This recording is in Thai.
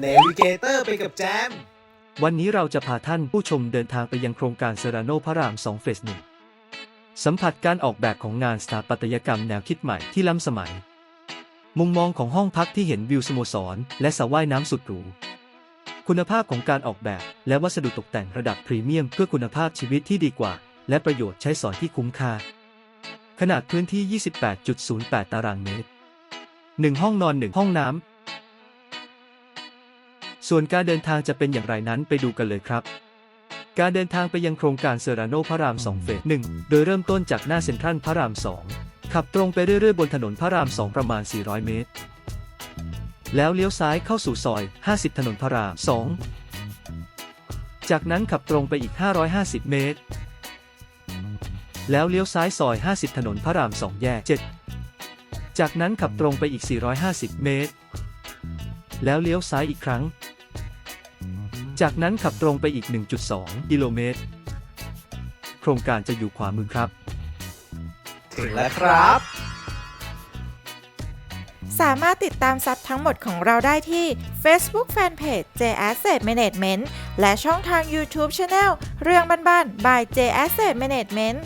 เนวิเกเตอร์ไปกับแจม วันนี้เราจะพาท่านผู้ชมเดินทางไปยังโครงการเซราโนพระราม2เฟสหนึ่งสัมผัสการออกแบบของงานสถาปัตยกรรมแนวคิดใหม่ที่ล้ำสมัย มุมมองของห้องพักที่เห็นวิวสโมสร และสระว่ายน้ำสุดหรูคุณภาพของการออกแบบ และวัสดุตกแต่งระดับพรีเมียม เพื่อคุณภาพชีวิตที่ดีกว่า และประโยชน์ใช้สอยที่คุ้มค่า ขนาดพื้นที่ 28.08 ตารางเมตร 1 ห้องนอน 1 ห้องน้ำ ส่วนการเดินทางจะเป็นอย่างไรนั้นไปดูกันเลยครับ การเดินทางไปยังโครงการเซราโนพระราม 2 เฟส 1 โดยเริ่มต้นจากหน้าเซ็นทรัลพระราม 2 ขับตรงไปเรื่อยๆ บนถนนพระราม 2 ประมาณ 400 เมตร แล้วเลี้ยวซ้ายเข้าสู่ซอย 50 ถนนพระราม 2 จากนั้นขับตรงไปอีก 550 เมตร แล้วเลี้ยวซ้ายซอย 50 ถนนพระราม 2 แยก 7 จากนั้นขับตรงไปอีก 450 เมตร แล้วเลี้ยวซ้ายอีกครั้ง จากนั้นขับตรงไปอีก 1.2 กิโลเมตร โครงการจะอยู่ขวามือครับ ถึงแล้วครับ สามารถติดตามซับทั้งหมดของเราได้ที่ Facebook Fanpage J Asset Management และช่องทาง YouTube Channel เรื่องบ้านๆ by J Asset Management